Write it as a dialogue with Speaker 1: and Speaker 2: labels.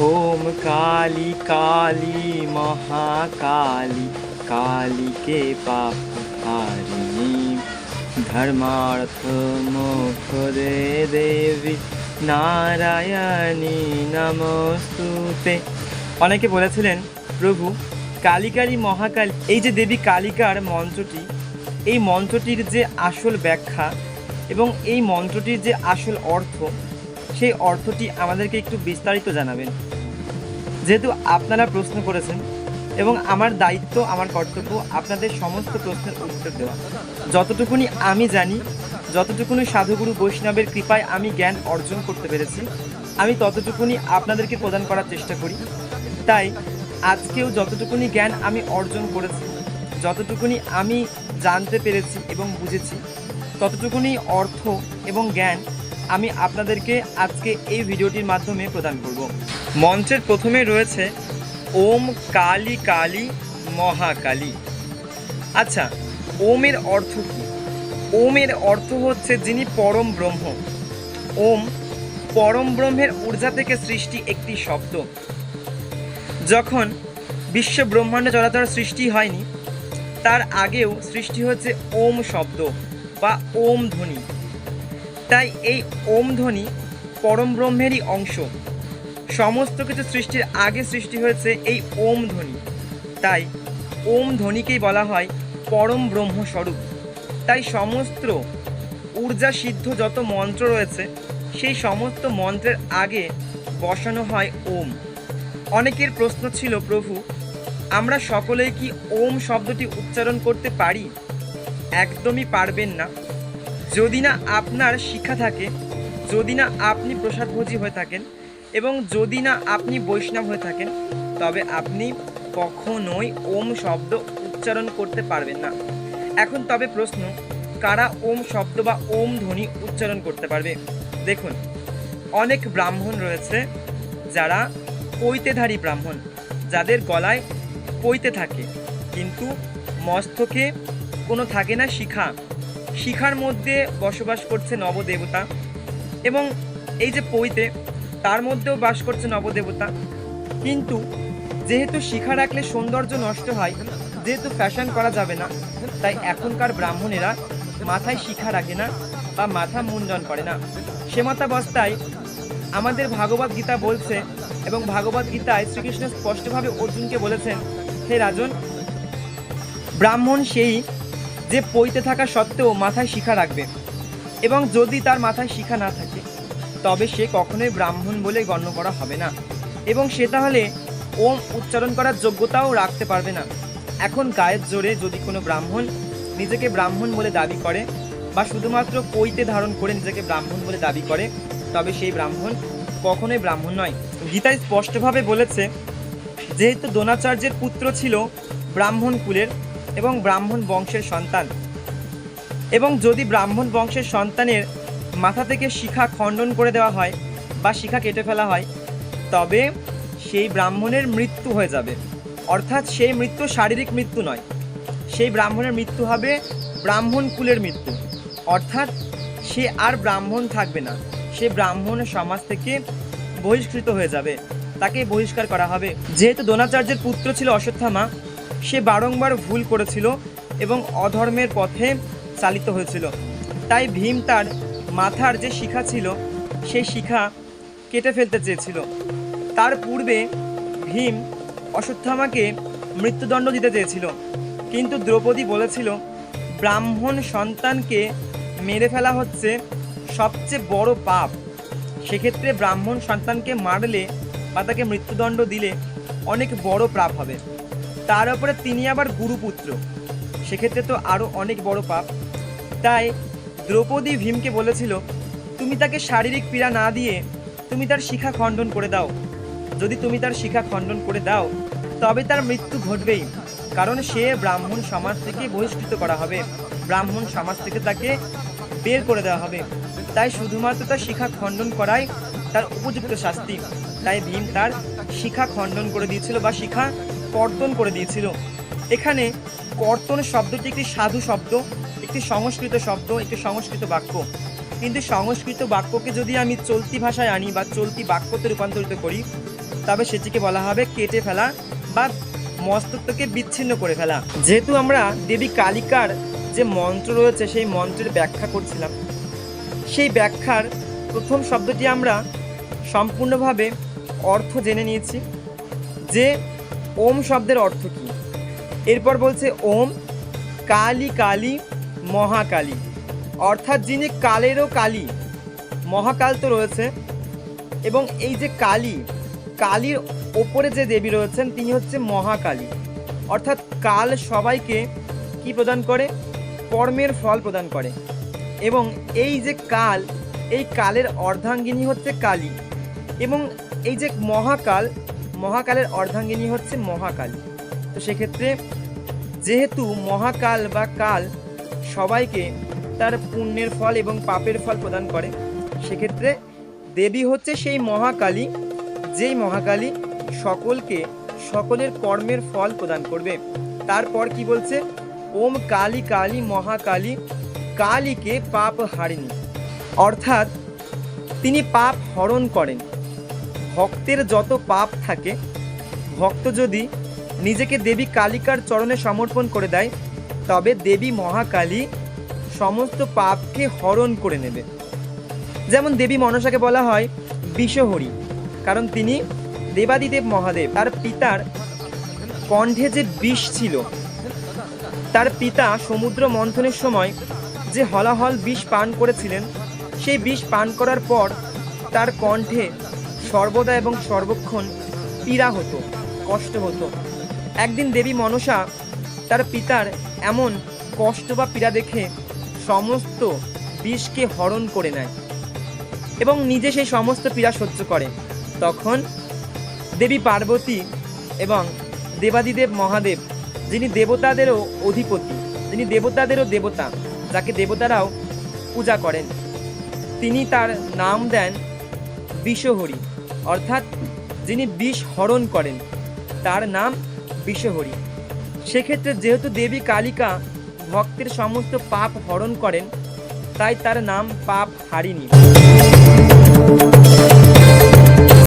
Speaker 1: ওম কালী কালী, মহাকালী, কালীকে পাপ হারিণী, ধর্মার্থ মোক্ষ দে দেবী, নারায়ণী নমস্তুতে। অনেকে বলেছিলেন, প্রভু কালিকালী মহাকালী, এই যে দেবী কালিকার মন্ত্রটি, এই মন্ত্রটির যে আসল ব্যাখ্যা এবং এই মন্ত্রটির যে আসল অর্থ সেই অর্থটি আমাদেরকে একটু বিস্তারিত জানাবেন। যেহেতু আপনারা প্রশ্ন করেছেন এবং আমার দায়িত্ব, আমার কর্তব্য আপনাদের সমস্ত প্রশ্নের উত্তর দেওয়া। যতটুকুনি আমি জানি, যতটুকুনি সাধুগুরু বৈষ্ণবের কৃপায় আমি জ্ঞান অর্জন করতে পেরেছি, আমি ততটুকুনি আপনাদেরকে প্রদান করার চেষ্টা করি। তাই আজকেও যতটুকুনি জ্ঞান আমি অর্জন করেছি, যতটুকুনি আমি জানতে পেরেছি এবং বুঝেছি, ততটুকুনি অর্থ এবং জ্ঞান আমি আপনাদেরকে আজকে এই ভিডিওটির মাধ্যমে প্রদান করব। মঞ্চের প্রথমে রয়েছে ওম কালী কালী মহাকালী। আচ্ছা ওমের অর্থ কি? ওমের অর্থ হচ্ছে যিনি পরম ব্রহ্ম। ওম পরম ব্রহ্মের ঊর্জা থেকে সৃষ্টি একটি শব্দ। যখন বিশ্ব ব্রহ্মাণ্ড চলাচল সৃষ্টি হয়নি, তার আগেও সৃষ্টি হচ্ছে ওম শব্দ বা ওম ধ্বনি। তাই এই ওম ধ্বনি পরম ব্রহ্মেরই অংশ। সমস্ত কিছু সৃষ্টির আগে সৃষ্টি হয়েছে এই ওম ধ্বনি। তাই ওম ধ্বনিকেই বলা হয় পরম ব্রহ্মস্বরূপ। তাই সমস্ত ঊর্জা সিদ্ধ যত মন্ত্র রয়েছে, সেই সমস্ত মন্ত্রের আগে বসানো হয় ওম। অনেকের প্রশ্ন ছিল, প্রভু, আমরা সকলেই কি ওম শব্দটি উচ্চারণ করতে পারি? একদমই পারবেন না। যদি না আপনার শিক্ষা থাকে, যদি না আপনি প্রসাদভোজী হয়ে থাকেন এবং যদি না আপনি বৈষ্ণব হয়ে থাকেন, তবে আপনি কখনোই ওম শব্দ উচ্চারণ করতে পারবেন না। এখন তবে প্রশ্ন, কারা ওম শব্দ বা ওম ধ্বনি উচ্চারণ করতে পারবে? দেখুন, অনেক ব্রাহ্মণ রয়েছে যারা পৈতেধারী ব্রাহ্মণ, যাদের গলায় পৈতে থাকে, কিন্তু মস্তকে কোনো থাকে না শিখা। শিখার মধ্যে বসবাস করছে নবদেবতা এবং এই যে পৈতে, তার মধ্যেও বাস করছে নবদেবতা। কিন্তু যেহেতু শিখা রাখলে সৌন্দর্য নষ্ট হয়, যেহেতু ফ্যাশন করা যাবে না, তাই এখনকার ব্রাহ্মণেরা মাথায় শিখা রাখে না বা মাথা মুন্ডন করে না। সে মতাবস্থায় আমাদের ভাগবত গীতা বলছে এবং ভাগবত গীতায় শ্রীকৃষ্ণ স্পষ্টভাবে অর্জুনকে বলেছেন, হে রাজন, ব্রাহ্মণ সেই যে পইতে থাকা সত্ত্বেও মাথায় শিখা রাখবে এবং যদি তার মাথায় শিখা না থাকে, তবে সে কখনোই ব্রাহ্মণ বলে গণ্য করা হবে না এবং সে তাহলে ওম উচ্চারণ করার যোগ্যতাও রাখতে পারবে না। এখন গায়ের জোরে যদি কোনো ব্রাহ্মণ নিজেকে ব্রাহ্মণ বলে দাবি করে বা শুধুমাত্র পৈতে ধারণ করে নিজেকে ব্রাহ্মণ বলে দাবি করে, তবে সেই ব্রাহ্মণ কখনোই ব্রাহ্মণ নয়। গীতায় স্পষ্টভাবে বলেছে, যেহেতু দ্রোণাচার্যের পুত্র ছিল ব্রাহ্মণ কুলের এবং ব্রাহ্মণ বংশের সন্তান। এবং যদি ব্রাহ্মণ বংশের সন্তানের মাথা থেকে শিখা খণ্ডন করে দেওয়া হয় বা শিখা কেটে ফেলা হয়, তবে সেই ব্রাহ্মণের মৃত্যু হয়ে যাবে। অর্থাৎ সেই মৃত্যু শারীরিক মৃত্যু নয়। সেই ব্রাহ্মণের মৃত্যু হবে ব্রাহ্মণ কুলের মৃত্যু। অর্থাৎ সে আর ব্রাহ্মণ থাকবে না। সে ব্রাহ্মণ সমাজ থেকে বহিষ্কৃত হয়ে যাবে। তাকে বহিষ্কার করা হবে। যেহেতু দ্রোণাচার্যের পুত্র ছিল অশ্বত্থামা সে বারংবার ভুল করেছিল এবং অধর্মের পথে চালিত হয়েছিল। তাই ভীম তার মাথার যে শিখা ছিল সেই শিখা কেটে ফেলতে চেয়েছিল। তার পূর্বে ভীম অশ্বত্থামাকে মৃত্যুদণ্ড দিতে চেয়েছিল। কিন্তু দ্রৌপদী বলেছিল, ব্রাহ্মণ সন্তানকে মেরে ফেলা হচ্ছে সবচেয়ে বড় পাপ। সেক্ষেত্রে ব্রাহ্মণ সন্তানকে মারলে বা তাকে মৃত্যুদণ্ড দিলে অনেক বড় পাপ হবে। তার উপরে তিনি আবার গুরুপুত্র। সেক্ষেত্রে তো আরও অনেক বড় পাপ। তাই দ্রৌপদী ভীমকে বলেছিল, তুমি তাকে শারীরিক পীড়া না দিয়ে তুমি তার শিখা খণ্ডন করে দাও। যদি তুমি তার শিখা খণ্ডন করে দাও, তবে তার মৃত্যু ঘটবেই। কারণ সে ব্রাহ্মণ সমাজ থেকে বহিষ্কৃত করা হবে। ব্রাহ্মণ সমাজ থেকে তাকে বের করে দেওয়া হবে। তাই শুধুমাত্র তার শিখা খণ্ডন করাই তার উপযুক্ত শাস্তি। তাই ভীম তার শিখা খণ্ডন করে দিয়েছিল বা শিখা কর্তন করে দিয়েছিল। এখানে কর্তন শব্দটি একটি সাধু শব্দ, একটি সংস্কৃত শব্দ, একটি সংস্কৃত বাক্য। কিন্তু সংস্কৃত বাক্যকে যদি আমি চলতি ভাষায় আনি বা চলতি বাক্যতে রূপান্তরিত করি, তবে সেটিকে বলা হবে কেটে ফেলা বা মস্তক থেকে বিচ্ছিন্ন করে ফেলা। যেহেতু আমরা দেবী কালিকার যে মন্ত্র রয়েছে, সেই মন্ত্রের ব্যাখ্যা করছিলাম, সেই ব্যাখ্যার প্রথম শব্দটি আমরা সম্পূর্ণভাবে অর্থ জেনে নিয়েছি যে ওম শব্দের অর্থ কী? এরপর বলছে ওম কালী কালী মহাকালী। অর্থাৎ যিনি কালেরও কালী, মহাকাল তো রয়েছে। এবং এই যে কালী, কালীর ওপরে যে দেবী রয়েছেন, তিনি হচ্ছে মহাকালী। অর্থাৎ কাল সবাইকে কি প্রদান করে? কর্মের ফল প্রদান করে। এবং এই যে কাল, এই কালের অর্ধাঙ্গিনী হচ্ছে কালী। এবং এই যে মহাকাল মহাকালের অর্ধাঙ্গিনী হচ্ছে মহাকালী। তো সেক্ষেত্রে যেহেতু মহাকাল বা কাল সবাইকে তার পুণ্যের ফল এবং পাপের ফল প্রদান করে, সেক্ষেত্রে দেবী হচ্ছে সেই মহাকালী, যেই মহাকালী সকলকে সকলের কর্মের ফল প্রদান করবে। তারপর কি বলছে? ওম কালী কালী মহাকালী, কালীকে পাপ হারিনি। অর্থাৎ তিনি পাপ হরণ করেন। ভক্তের যত পাপ থাকে, ভক্ত যদি নিজেকে দেবী কালিকার চরণে সমর্পণ করে দেয়, তবে দেবী মহাকালী সমস্ত পাপকে হরণ করে নেবে। যেমন দেবী মনসাকে বলা হয় বিষহরি, কারণ তিনি দেবাদিদেব মহাদেব, তার পিতার কণ্ঠে যে বিষ ছিল, তার পিতা সমুদ্র মন্থনের সময় যে হলাহল বিষ পান করেছিলেন, সেই বিষ পান করার পর তার কণ্ঠে সর্বদা এবং সর্বক্ষণ পীড়া হতো, কষ্ট হতো। একদিন দেবী মনসা তার পিতার এমন কষ্ট বা পীড়া দেখে সমস্ত বিষকে হরণ করে নেয় এবং নিজে সেই সমস্ত পীড়া সহ্য করে। তখন দেবী পার্বতী এবং দেবাদিদেব মহাদেব, যিনি দেবতাদেরও অধিপতি, যিনি দেবতাদেরও দেবতা, যাকে দেবতারাও পূজা করেন, তিনি তার নাম দেন বিষহরি অর্থাৎ যিনি বিষ হরণ করেন, তার নাম বিষহরি। সেক্ষেত্রে যেহেতু দেবী কালিকা ভক্তের সমস্ত পাপ হরণ করেন, তাই তার নাম পাপ হারিনি